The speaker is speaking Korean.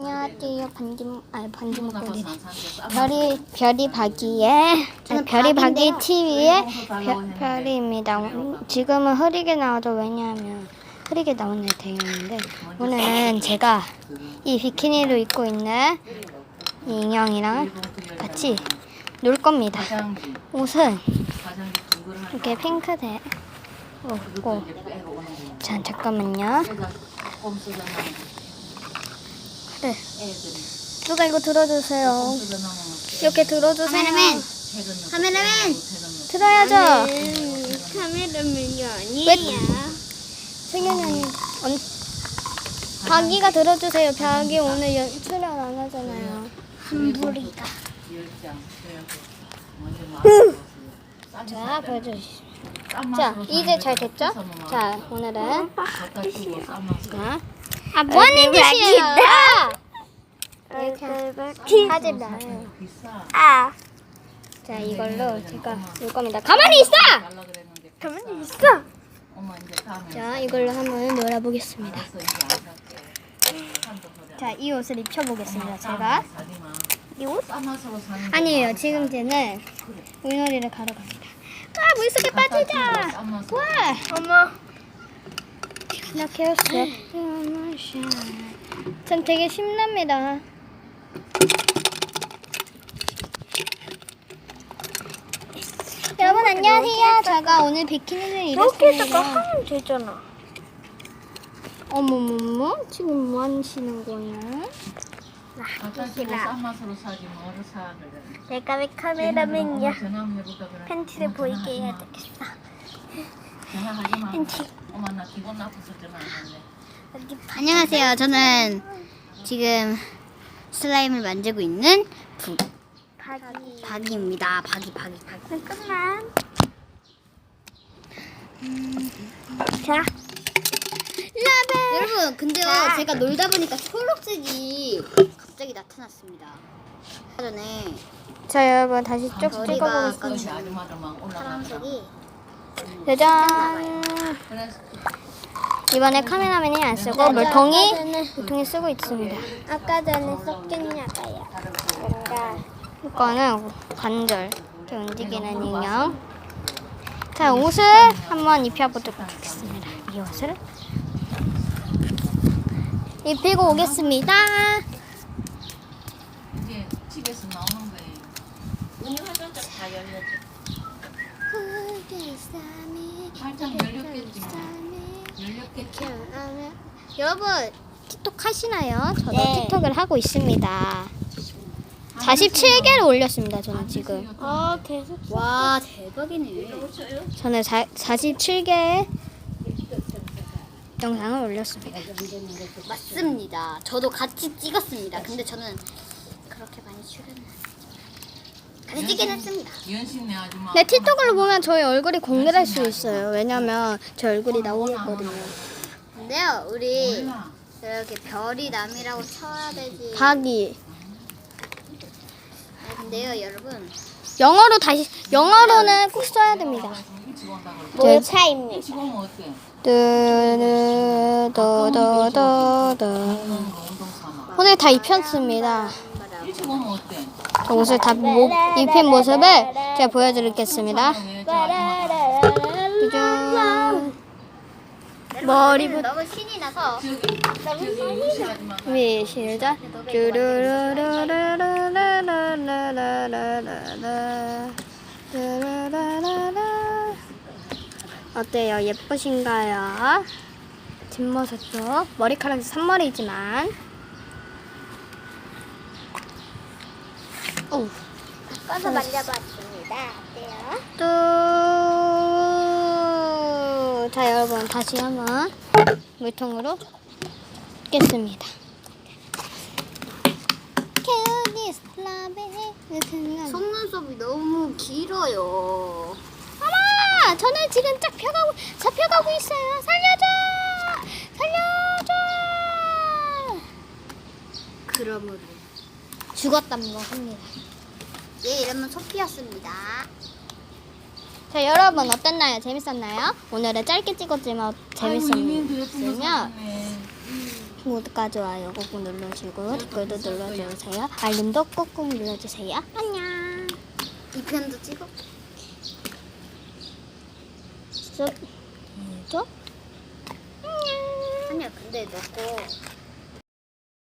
안녕하세요. 반dim 아니 뭐 목걸이. 별이 별이 박이의 아니, 별이 박이 TV의 별이입니다. 지금은 흐리게 나와도 왜냐하면 흐리게 나오는 대용인데 오늘은 제가 이 비키니를 입고 있는 이 인형이랑 같이 놀 겁니다. 옷은 이렇게 핑크색 옷고. 자 잠깐만요. 네. 누가 이거 들어주세요. 이렇게 들어주세요. 카메라맨. 카메라맨. 들어야죠. 카메라맨이 아니야. 승현이 아니. 언... 박이가 들어주세요. 박이 오늘 연, 출연 안 하잖아요. 한불이가. 음. 자, 보여주시죠. 자, 이제 잘 됐죠? 자, 오늘은. 자, 아, 짓이에요? 이렇게 하지 마요. 비싸 아, 자, 이걸로 제가 놀 겁니다. 가만히 있어! 가만히. 있어. 자, 이걸로 한번 놀아보겠습니다. 자, 이 옷을 입혀보겠습니다. 제가. 사지마 이 옷? 아니에요. 지금 쟤는 물놀이를 가러 갑니다. 아, 물속에 빠지자! 쌈 맛으로 와! 어머, 이렇게 했어. 전 되게 신납니다. 여러분 안녕하세요. 제가 오늘 비키니를 입었습니다. 하면 되잖아. 어머머머, 지금 뭐 하시는 거야? 맛으로 사지 뭐를 사 그래 내가 왜 카메라맨이야? 팬티를 보이게 해야 마. 되겠어. 팬티. 엄마 나 기분 나빠서 전화 안 봐. 안녕하세요. 저는 지금 슬라임을 만들고 있는 부, 박이. 박이입니다. 박이, 박이, 박이. 잠깐만. 자, 여러분, 근데요, 자. 제가 놀다 보니까 초록색이 갑자기 나타났습니다. 아까 전에 자 여러분 다시 쭉 머리가 찍어보겠습니다. 올라간다 파란색이 짜잔! 그래서 이번에 카메라맨이 안 쓰고 물통이 물통이 쓰고 있습니다. 아까 전에 섞였나 봐요. 뭔가 이거는 관절 이렇게 움직이는 인형. 자 옷을 한번 입혀보도록 하겠습니다. 이 옷을 입히고 오겠습니다. 이제 집에서 나오는 거예요 문이 활짝 다 열렸죠 활짝 열렸겠지 여러분 틱톡 하시나요? 저도 네. 틱톡을 하고 있습니다. 47개를 올렸습니다. 저는 지금. 어 계속 와, 대박이네. 저는 47개의 영상을 올렸습니다. 맞습니다. 저도 같이 찍었습니다. 근데 저는 그렇게 많이 출연을 같 이 찍긴 했습니다. 아줌마 네, 틱톡으로 보면 저희 얼굴이 공개될 수 있어요. 왜냐면 제 얼굴이 나오거든요. 근데요, 우리 이렇게 별이 남이라고 쳐야 되지. 박이 아, 근데요, 여러분. 영어로 다시 영어로는 꼭 써야 됩니다. 몰차입니다. 일찍 오면 어때? 삼아 오늘 다 입혔습니다. 일찍 오면 어때? 저 옷을 다 모, 입힌 모습을 제가 보여드리겠습니다. 왜 짜잔. 머리부터 너무 신이 나서 위 시작. 산머리지만 오. 꺼서 만져봤습니다. 어때요? 또. 자, 여러분, 다시 한번 물통으로 겠습니다. 속눈썹이 너무 길어요. 알아! 저는 지금 쫙 펴가고, 잡혀가고 있어요. 살려줘! 살려줘! 그러므로 죽었답니다, 합니다. 얘 이름은 소피였습니다. 자, 여러분, 어땠나요? 재밌었나요? 오늘은 짧게 찍었지만 재밌었으면. 구독과 좋아요 꾹꾹 눌러주고 댓글도 눌러주세요. 알림도 꾹꾹 눌러주세요. 안녕. 이 편도 찍어. 쓱. 쭉. 안녕. 아니야 근데 너거